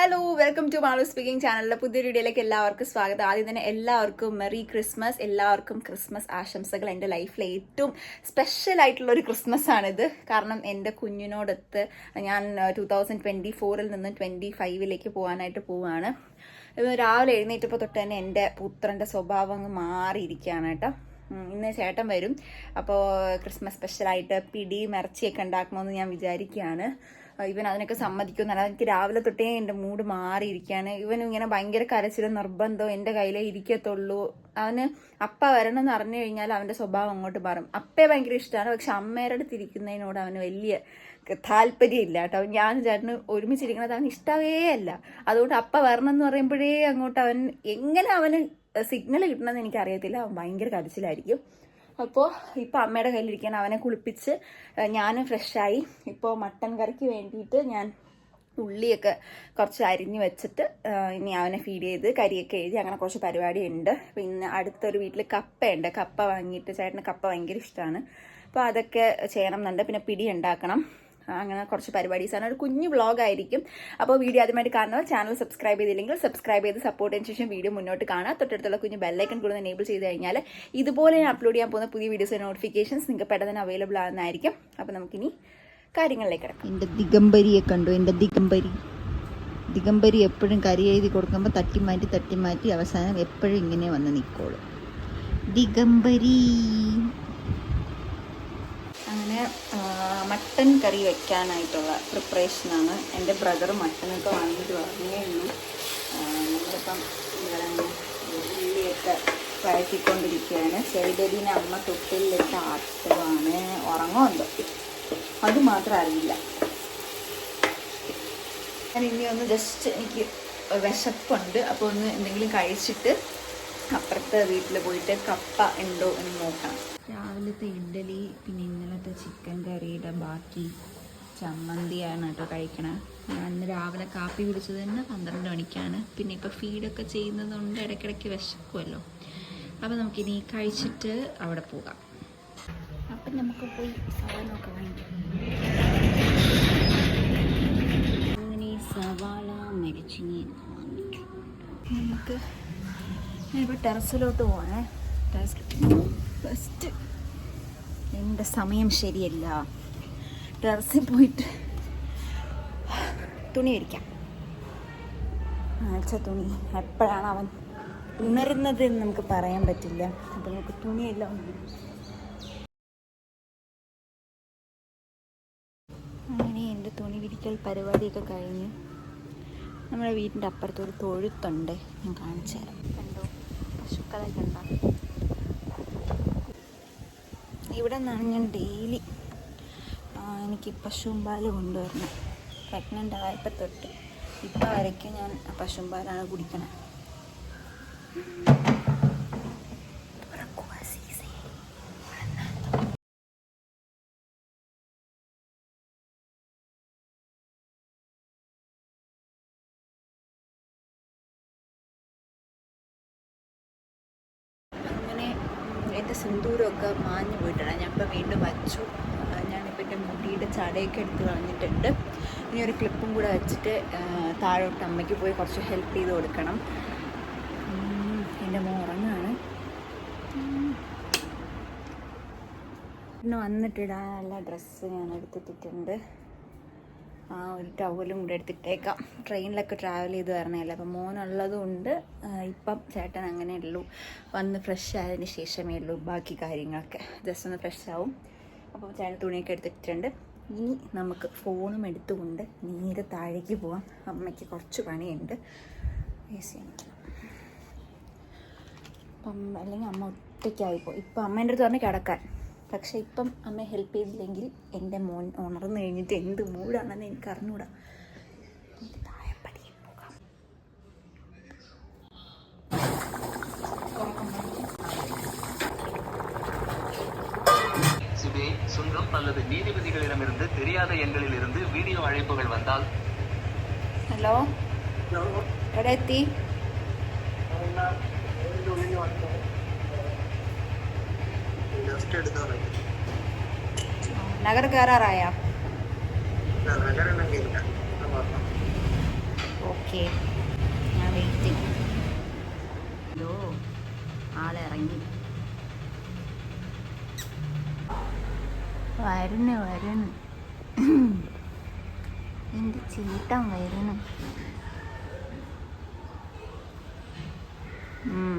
Hello welcome to Malu speaking ചാനലിലെ പുതിയ വീഡിയോയിലേക്ക് എല്ലാവർക്കും സ്വാഗതം. ആദ്യം തന്നെ എല്ലാവർക്കും മെറി ക്രിസ്മസ് എല്ലാവർക്കും ക്രിസ്മസ് ആശംസകൾ. എന്റെ ലൈഫിലെ ഏറ്റവും സ്പെഷ്യൽ ആയിട്ടുള്ള ഒരു ക്രിസ്മസ് ആണിത്. കാരണം എന്റെ കുഞ്ഞിനോടൊത്ത് ഞാൻ ടു തൗസൻഡ് ട്വന്റി ഫോറിൽ നിന്ന് ട്വന്റി ഫൈവിലേക്ക് പോകാനായിട്ട് പോവുകയാണ് രാവിലെ എഴുന്നേറ്റപ്പോൾ തൊട്ട് തന്നെ എന്റെ പുത്രന്റെ സ്വഭാവം അങ്ങ് മാറിയിരിക്കുകയാണ് കേട്ടോ. ഇന്ന് ചേട്ടൻ വരും. അപ്പോൾ ക്രിസ്മസ് സ്പെഷ്യലായിട്ട് പിടിയും ഇറച്ചിയൊക്കെ ഉണ്ടാക്കണമെന്ന് ഞാൻ വിചാരിക്കുകയാണ്. ഇവൻ അതിനൊക്കെ സമ്മതിക്കുമെന്നല്ല എനിക്ക് രാവിലെ തൊട്ടേ എന്റെ മൂഡ് മാറിയിരിക്കുകയാണ്. ഇവൻ ഇങ്ങനെ ഭയങ്കര കരച്ചിലും നിർബന്ധം എന്റെ കയ്യിലേ ഇരിക്കത്തുള്ളൂ. അവന് അപ്പ വരണം എന്ന് അറിഞ്ഞു കഴിഞ്ഞാൽ അവന്റെ സ്വഭാവം അങ്ങോട്ട് മാറും. അപ്പയെ ഭയങ്കര ഇഷ്ടമാണ്. പക്ഷെ അമ്മയുടെ അടുത്ത് ഇരിക്കുന്നതിനോട് അവന് വലിയ താല്പര്യം ഇല്ല കേട്ടോ. ഞാൻ ചേട്ടന് ഒരുമിച്ചിരിക്കുന്നത് അവന് ഇഷ്ടമേ അല്ല. അതുകൊണ്ട് അപ്പ വരണം എന്ന് പറയുമ്പോഴേ അങ്ങോട്ട് അവൻ എങ്ങനെ അവന് സിഗ്നൽ കിട്ടണമെന്ന് എനിക്കറിയത്തില്ല. അവൻ ഭയങ്കര കരച്ചിലായിരിക്കും. അപ്പോൾ ഇപ്പോൾ അമ്മയുടെ കയ്യിലിരിക്കാൻ അവനെ കുളിപ്പിച്ച് ഞാനും ഫ്രഷായി ഇപ്പോൾ മട്ടൻ കറിക്ക് വേണ്ടിയിട്ട് ഞാൻ ഉള്ളിയൊക്കെ കുറച്ച് അരിഞ്ഞ് വെച്ചിട്ട് ഇനി അവനെ ഫീഡ് ചെയ്ത് കരിയൊക്കെ എഴുതി അങ്ങനെ കുറച്ച് പരിപാടി ഉണ്ട് പിന്നെ അടുത്തൊരു വീട്ടിൽ കപ്പയുണ്ട്. കപ്പ വാങ്ങിയിട്ട് ചേട്ടന് കപ്പ ഭയങ്കര ഇഷ്ടമാണ് അപ്പോൾ അതൊക്കെ ചെയ്യണം എന്നുണ്ട്. പിന്നെ പിടി ഉണ്ടാക്കണം. അങ്ങനെ കുറച്ച് പരിപാടീസ്. ആണ് ഒരു കുഞ്ഞു വ്ളോഗ് ആയിരിക്കും അപ്പോൾ വീഡിയോ ആദ്യമായിട്ട് കാണുന്നവർ ചാനൽ സബ്സ്ക്രൈബ് ചെയ്തില്ലെങ്കിൽ സബ്സ്ക്രൈബ് ചെയ്ത് സപ്പോർട്ട് ചെയ്തതിന് ശേഷം വീഡിയോ മുന്നോട്ട് കാണാം തൊട്ടടുത്തുള്ള കുഞ്ഞു ബെല്ലൈക്കൺ കൂടെ എനേബിൾ ചെയ്ത് കഴിഞ്ഞാൽ ഇതുപോലെ ഞാൻ അപ്ലോഡ് ചെയ്യാൻ പോകുന്ന പുതിയ വീഡിയോസ് നോട്ടിഫിക്കേഷൻസ് നിങ്ങൾക്ക് പെട്ടെന്ന് അവൈലബിൾ ആകുന്നതായിരിക്കും അപ്പോൾ നമുക്കിനി കാര്യങ്ങളിലേക്ക് കിടക്കാം. എന്റെ ദിഗംബരിയെ കണ്ടു. എന്റെ ദിഗംബരി. ദിഗംബരി എപ്പോഴും കരി എഴുതി കൊടുക്കുമ്പോൾ തട്ടി മാറ്റി തട്ടി മാറ്റി അവസാനം എപ്പോഴും ഇങ്ങനെ വന്ന് നിൽക്കോളും ദിഗംബരി. അങ്ങനെ മട്ടൻ കറി വെക്കാനായിട്ടുള്ള പ്രിപ്പറേഷനാണ് എന്റെ ബ്രദർ മട്ടനൊക്കെ വാങ്ങിയിട്ട് പറഞ്ഞേ ഉള്ളൂ നമ്മളിപ്പം ഉള്ളിയൊക്കെ വഴറ്റിക്കൊണ്ടിരിക്കുകയാണ്. ചെറുതരീനെ അമ്മ തൊട്ടിലിട്ട് ആട്ടുവാണ്. ഉറങ്ങുമല്ലോ അത് മാത്രം അറിയില്ല. ഞാൻ ഇനി ഒന്ന് ജസ്റ്റ് എനിക്ക് വിശപ്പുണ്ട്. അപ്പോൾ ഒന്ന് എന്തെങ്കിലും കഴിച്ചിട്ട് അപ്പുറത്തെ വീട്ടിൽ പോയിട്ട് കപ്പ ഉണ്ടോ എന്ന് നോക്കാം. രാവിലത്തെ ഇഡ്ഡലി പിന്നെ ഇന്നലത്തെ ചിക്കൻ കറിയുടെ ബാക്കി ചമ്മന്തിയാണ് കേട്ടോ കഴിക്കണേ. ഞാൻ ഇന്ന് രാവിലെ കാപ്പി കുടിച്ചത് തന്നെ പന്ത്രണ്ട് മണിക്കാണ്. പിന്നെ ഇപ്പോൾ ഫീഡൊക്കെ ചെയ്യുന്നതുകൊണ്ട് ഇടയ്ക്കിടയ്ക്ക് വിശക്കുമല്ലോ അപ്പോൾ നമുക്കിനി കഴിച്ചിട്ട് അവിടെ പോകാം. അപ്പം നമുക്ക് പോയി സവാളൊക്കെ വാങ്ങിക്കാം അങ്ങനെ സവാള മരിച്ചിനി നമുക്ക് ഞാനിപ്പോൾ ടെറസിലോട്ട് പോവാണേ. ടെറസിലോട്ട് ഫസ്റ്റ് എന്റെ സമയം ശരിയല്ല. ടെറസിൽ പോയിട്ട് തുണി വിരിക്കാം. ആഴ്ച തുണി. എപ്പോഴാണ് അവൻ ഉണരുന്നത് എന്ന് നമുക്ക് പറയാൻ പറ്റില്ല. അപ്പോൾ നമുക്ക് തുണിയെല്ലാം അങ്ങനെ എന്റെ തുണി വിരിക്കൽ പരിപാടിയൊക്കെ കഴിഞ്ഞ് നമ്മുടെ വീടിന്റെ അപ്പുറത്തൊരു തൊഴുത്തുണ്ട്. ഞാൻ കാണിച്ചു തരാം കണ്ടോ? പശുക്കളെ കണ്ട? ഇവിടെ നിന്നാണ് ഞാൻ ഡെയിലി എനിക്ക് പശുമ്പാൽ കൊണ്ടുവരുന്നത് പ്രഗ്നന്റ് ആയപ്പോൾ തൊട്ട് ഇപ്പോൾ വരയ്ക്കും ഞാൻ പശുമ്പാലാണ് പാലാണ് കുടിക്കണത് എന്റെ സിന്ദൂരമൊക്കെ മാഞ്ഞു പോയിട്ടാണ് ഞാൻ ഇപ്പോൾ വീണ്ടും വച്ചു. ഞാനിപ്പോൾ എന്റെ മുടിയുടെ ചടയൊക്കെ എടുത്ത് കളഞ്ഞിട്ടുണ്ട്. ഇനി ഒരു ക്ലിപ്പും കൂടെ വെച്ചിട്ട് താഴോട്ട് അമ്മയ്ക്ക് പോയി കുറച്ച് ഹെൽപ്പ് ചെയ്ത് കൊടുക്കണം. എന്റെ മോറങ്ങാണ്. പിന്നെ വന്നിട്ടിടാനുള്ള ഡ്രസ്സ് ഞാൻ എടുത്തിട്ടിട്ടുണ്ട്. ഒരു ടവലും കൂടെ എടുത്തിട്ടേക്കാം. ട്രെയിനിലൊക്കെ ട്രാവൽ ചെയ്ത് വരണമല്ലോ അപ്പം മോനുള്ളത് കൊണ്ട് ഇപ്പം ചേട്ടൻ അങ്ങനെ ഉള്ളൂ വന്ന് ഫ്രഷ് ആയതിന് ശേഷമേ ഉള്ളൂ ബാക്കി കാര്യങ്ങളൊക്കെ. ജസ്റ്റ് ഒന്ന് ഫ്രഷ് ആവും. അപ്പോൾ ചേട്ടൻ തുണിയൊക്കെ എടുത്തിട്ടുണ്ട്. ഇനി നമുക്ക് ഫോണും എടുത്തുകൊണ്ട് നേരെ താഴേക്ക് പോവാം. അമ്മയ്ക്ക് കുറച്ച് പണിയുണ്ട്. എ സി അപ്പം അല്ലെങ്കിൽ അമ്മ ഒറ്റയ്ക്കായിപ്പോൾ ഇപ്പം അമ്മേന്റെ അടുത്ത് പറഞ്ഞ് കിടക്കാൻ. പക്ഷെ ഇപ്പം അമ്മ ഹെൽപ്പ് ചെയ്തില്ലെങ്കിൽ എൻ്റെ മോൻ ഉണർന്നു കഴിഞ്ഞിട്ട് എന്ത് മൂടാണെന്ന് എനിക്ക് അറിഞ്ഞൂടാ എനിക്ക് താഴെപ്പടിയിൽ പോകാം சுபே சுங்கம் அல்லது நீதிபதிகளிடமிருந்து தெரியாத எண்களில் இருந்து வீடியோ அழைப்புகள் வந்தால் ഹലോ എവിടെ എത്തി ജസ്റ്റ് എടുത്തോളൂ നഗർ കയറാറായ ഓക്കെ. ഞാൻ വെയിറ്റ് ഹലോ ആളിറങ്ങി. വരുന്നു വരുന്നു എന്റെ ചീട്ടം വരുന്നു ഉം.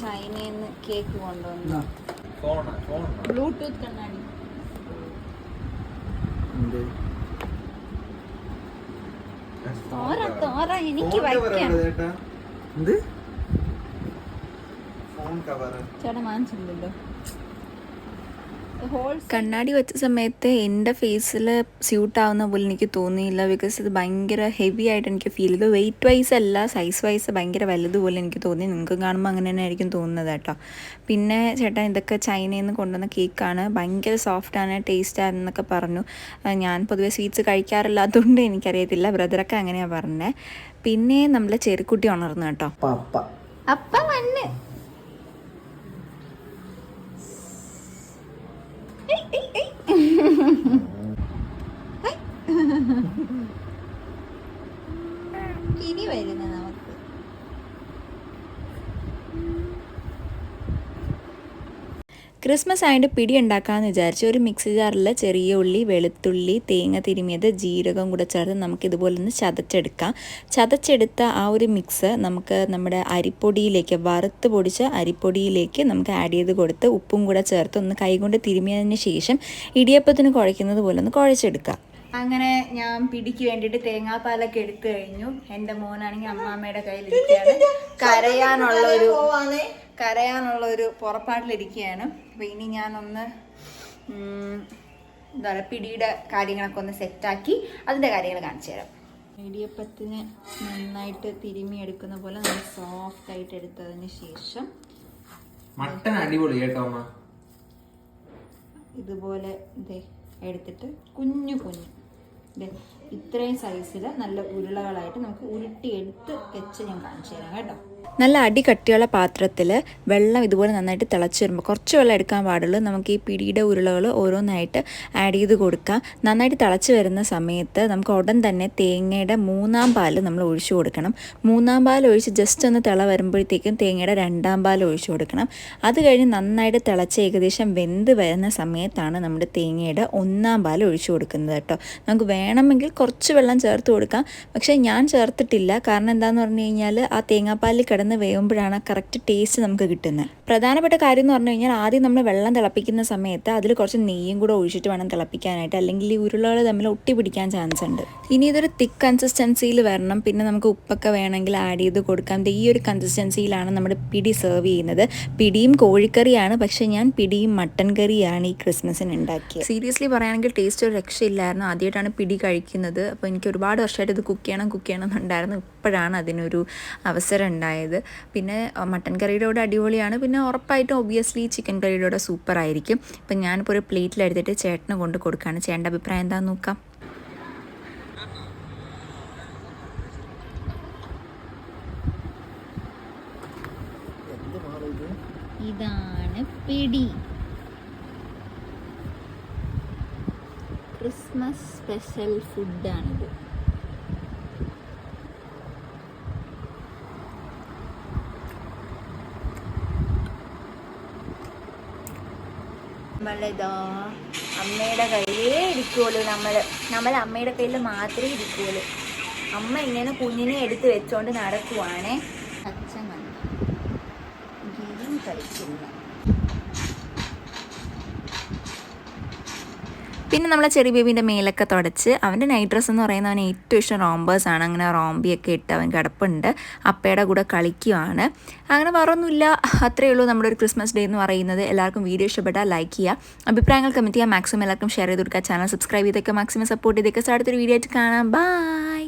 ചൈനയിൽ നിന്ന് കേക്ക് കൊണ്ടുവന്നു. ബ്ലൂടൂത്ത് കണ്ണാടി. എനിക്ക് വയ്ക്കാം. ചേട്ടൻ വാങ്ങിച്ചില്ലല്ലോ കണ്ണാടി വെച്ച സമയത്ത് എന്റെ ഫേസിൽ സ്യൂട്ട് ആവുന്ന പോലെ എനിക്ക് തോന്നിയില്ല. ബിക്കോസ് ഇത് ഭയങ്കര ഹെവി ആയിട്ട് എനിക്ക് ഫീൽ ചെയ്തു. വെയിറ്റ് വൈസ് അല്ല സൈസ് വൈസ് ഭയങ്കര വലുതുപോലെ എനിക്ക് തോന്നി. നിങ്ങൾക്ക് കാണുമ്പോൾ അങ്ങനെ തന്നെ ആയിരിക്കും തോന്നുന്നത് കേട്ടോ. പിന്നെ ചേട്ടൻ ഇതൊക്കെ ചൈനയിൽ നിന്ന് കൊണ്ടുവന്ന കേക്കാണ് ഭയങ്കര സോഫ്റ്റാണ് ടേസ്റ്റ് ആണെന്നൊക്കെ പറഞ്ഞു. ഞാൻ പൊതുവേ സ്വീറ്റ്സ് കഴിക്കാറില്ലാത്തതുകൊണ്ട് എനിക്കറിയത്തില്ല. ബ്രദറൊക്കെ അങ്ങനെയാണ് പറഞ്ഞത് പിന്നെ നമ്മളെ ചെറുക്കുട്ടി ഉണർന്നു കേട്ടോ. അപ്പ വന്ന്. ഇനി വരുന്ന നമുക്ക്. ക്രിസ്മസ് ആയിട്ട് പിടി ഉണ്ടാക്കാമെന്ന് വിചാരിച്ച് ഒരു മിക്സി ജാറിൽ ചെറിയ ഉള്ളി വെളുത്തുള്ളി തേങ്ങ തിരുമിയത് ജീരകം കൂടെ ചേർത്ത് നമുക്ക് ഇതുപോലെ ഒന്ന് ചതച്ചെടുക്കാം. ചതച്ചെടുത്ത ആ ഒരു മിക്സ് നമുക്ക് നമ്മുടെ അരിപ്പൊടിയിലേക്ക് വറുത്ത് പൊടിച്ച അരിപ്പൊടിയിലേക്ക് നമുക്ക് ആഡ് ചെയ്ത് കൊടുത്ത് ഉപ്പും കൂടെ ചേർത്ത് ഒന്ന് കൈകൊണ്ട് തിരുമിയതിന് ശേഷം ഇടിയപ്പത്തിന് കുഴയ്ക്കുന്നത് പോലെ ഒന്ന് കുഴച്ചെടുക്കാം. അങ്ങനെ ഞാൻ പിടിക്ക് വേണ്ടിയിട്ട് തേങ്ങാപ്പാലൊക്കെ എടുത്തു കഴിഞ്ഞു. എന്റെ മോനാണെങ്കിൽ അമ്മാമ്മയുടെ കയ്യിലിരിക്കുകയാണ്. കരയാനുള്ള ഒരു കരയാനുള്ള ഒരു പുറപ്പാട്ടിലിരിക്കുകയാണ്. അപ്പോൾ ഇനി ഞാനൊന്ന് എന്താ പറയുക പിടിയുടെ കാര്യങ്ങളൊക്കെ ഒന്ന് സെറ്റാക്കി അതിന്റെ കാര്യങ്ങൾ കാണിച്ചു തരാം. ഇടിയപ്പത്തിന് നന്നായിട്ട് തിരുമ്മി എടുക്കുന്ന പോലെ നമ്മൾ സോഫ്റ്റ് ആയിട്ട് എടുത്തതിന് ശേഷം മട്ടൻ അടിപൊളി കേട്ടോ ഇതുപോലെ ഇതേ എടുത്തിട്ട് കുഞ്ഞു കുഞ്ഞു ഇത്രയും സൈസിൽ നല്ല ഉരുളകളായിട്ട് നമുക്ക് ഉരുട്ടിയെടുത്ത് വെച്ച് ഞാൻ കാണിച്ചു തരാം കേട്ടോ. നല്ല അടി കട്ടിയുള്ള പാത്രത്തിൽ വെള്ളം ഇതുപോലെ നന്നായിട്ട് തിളച്ച് വരുമ്പോൾ കുറച്ച് വെള്ളം എടുക്കാൻ പാടുള്ളൂ. നമുക്ക് ഈ പിടിയുടെ ഉരുളകൾ ഓരോന്നായിട്ട് ആഡ് ചെയ്ത് കൊടുക്കാം. നന്നായിട്ട് തിളച്ച് വരുന്ന സമയത്ത് നമുക്ക് ഉടൻ തന്നെ തേങ്ങയുടെ മൂന്നാം പാൽ നമ്മൾ ഒഴിച്ചു കൊടുക്കണം. മൂന്നാം പാൽ ഒഴിച്ച് ജസ്റ്റ് ഒന്ന് തിള വരുമ്പോഴത്തേക്കും തേങ്ങയുടെ രണ്ടാം പാൽ ഒഴിച്ചു കൊടുക്കണം. അത് കഴിഞ്ഞ് നന്നായിട്ട് തിളച്ച് ഏകദേശം വെന്ത് വരുന്ന സമയത്താണ് നമ്മുടെ തേങ്ങയുടെ ഒന്നാം പാൽ ഒഴിച്ചു കൊടുക്കുന്നത് കേട്ടോ. നമുക്ക് വേണമെങ്കിൽ കുറച്ച് വെള്ളം ചേർത്ത് കൊടുക്കാം. പക്ഷേ ഞാൻ ചേർത്തിട്ടില്ല. കാരണം എന്താണെന്ന് പറഞ്ഞു കഴിഞ്ഞാൽ ആ തേങ്ങാപ്പാലിൽ കിടന്ന് വേവുമ്പോഴാണ് കറക്റ്റ് ടേസ്റ്റ് നമുക്ക് കിട്ടുന്നത്. പ്രധാനപ്പെട്ട കാര്യം എന്ന് പറഞ്ഞു കഴിഞ്ഞാൽ ആദ്യം നമ്മൾ വെള്ളം തിളപ്പിക്കുന്ന സമയത്ത് അതിൽ കുറച്ച് നെയ്യും കൂടെ ഒഴിച്ചിട്ട് വേണം തിളപ്പിക്കാനായിട്ട്. അല്ലെങ്കിൽ ഈ ഉരുളകൾ തമ്മിൽ ഒട്ടി പിടിക്കാൻ ചാൻസ് ഉണ്ട്. ഇനി ഇതൊരു തിക്ക് കൺസിസ്റ്റൻസിയിൽ വരണം. പിന്നെ നമുക്ക് ഉപ്പൊക്കെ വേണമെങ്കിൽ ആഡ് ചെയ്ത് കൊടുക്കാം. ഈ ഒരു കൺസിസ്റ്റൻസിയിലാണ് നമ്മുടെ പിടി സെർവ് ചെയ്യുന്നത്. പിടിയും കോഴിക്കറിയാണ്. പക്ഷെ ഞാൻ പിടിയും മട്ടൻ കറിയാണ് ഈ ക്രിസ്മസിന് ഉണ്ടാക്കിയത്. സീരിയസ്ലി പറയുകയാണെങ്കിൽ ടേസ്റ്റ് ഒരു രക്ഷയില്ലായിരുന്നു. ആദ്യമായിട്ടാണ് പിടി കഴിക്കുന്നത്. അപ്പോൾ എനിക്ക് ഒരുപാട് വർഷമായിട്ട് ഇത് കുക്ക് ചെയ്യണം കുക്ക് ചെയ്യണം എന്നുണ്ടായിരുന്നു ഇപ്പോഴാണ് അതിനൊരു അവസരം ഉണ്ടായത്. പിന്നെ മട്ടൻ കറിയുടെ കൂടെ അടിപൊളിയാണ്. പിന്നെ ഉറപ്പായിട്ടും ഒബിയസ്ലി ചിക്കൻ കറിയുടെ കൂടെ സൂപ്പർ ആയിരിക്കും ഇപ്പം ഞാനിപ്പോൾ ഒരു പ്ലേറ്റിലെടുത്തിട്ട് ചേട്ടന് കൊണ്ട് കൊടുക്കുകയാണ് ചേട്ടന്റെ അഭിപ്രായം എന്താണെന്ന് നോക്കാം. ഇതാണ് പിടി. ക്രിസ്മസ് സ്പെഷ്യൽ ഫുഡാണിത്. നമ്മളിതാ അമ്മയുടെ കയ്യിലേ ഇരിക്കുള്ളൂ നമ്മൾ നമ്മൾ അമ്മയുടെ കയ്യിൽ മാത്രമേ ഇരിക്കുള്ളൂ അമ്മ ഇങ്ങനെ കുഞ്ഞിനെ എടുത്ത് വെച്ചോണ്ട് നടക്കുവാണേ. അച്ഛൻ കണ്ട ഗെയിം കളിക്കില്ല പിന്നെ നമ്മളെ ചെറിയ ബേബീന്റെ മേലൊക്കെ തുടച്ച് അവന്റെ നൈറ്റ് ഡ്രസ്സ് എന്ന് പറയുന്നത് അവന് ഏറ്റവും ഇഷ്ടം റോംബേഴ്സ് ആണ്. അങ്ങനെ റോംബിയൊക്കെ ഇട്ട് അവൻ കിടപ്പുണ്ട്. അപ്പയുടെ കൂടെ കളിക്കുവാണ്. അങ്ങനെ വേറൊന്നുമില്ല. അത്രയേ ഉള്ളൂ നമ്മുടെ ഒരു ക്രിസ്മസ് ഡേ എന്ന് പറയുന്നത്. എല്ലാവർക്കും വീഡിയോ ഇഷ്ടപ്പെട്ടാൽ ലൈക്ക് ചെയ്യുക. അഭിപ്രായങ്ങൾ കമന്റ് ചെയ്യുക. മാക്സിമം എല്ലാവർക്കും ഷെയർ ചെയ്ത് കൊടുക്കുക. ചാനൽ സബ്സ്ക്രൈബ് ചെയ്തൊക്കെ മാക്സിമം സപ്പോർട്ട് ചെയ്തൊക്കെ. അടുത്തൊരു വീഡിയോ ആയിട്ട് കാണാം. ബൈ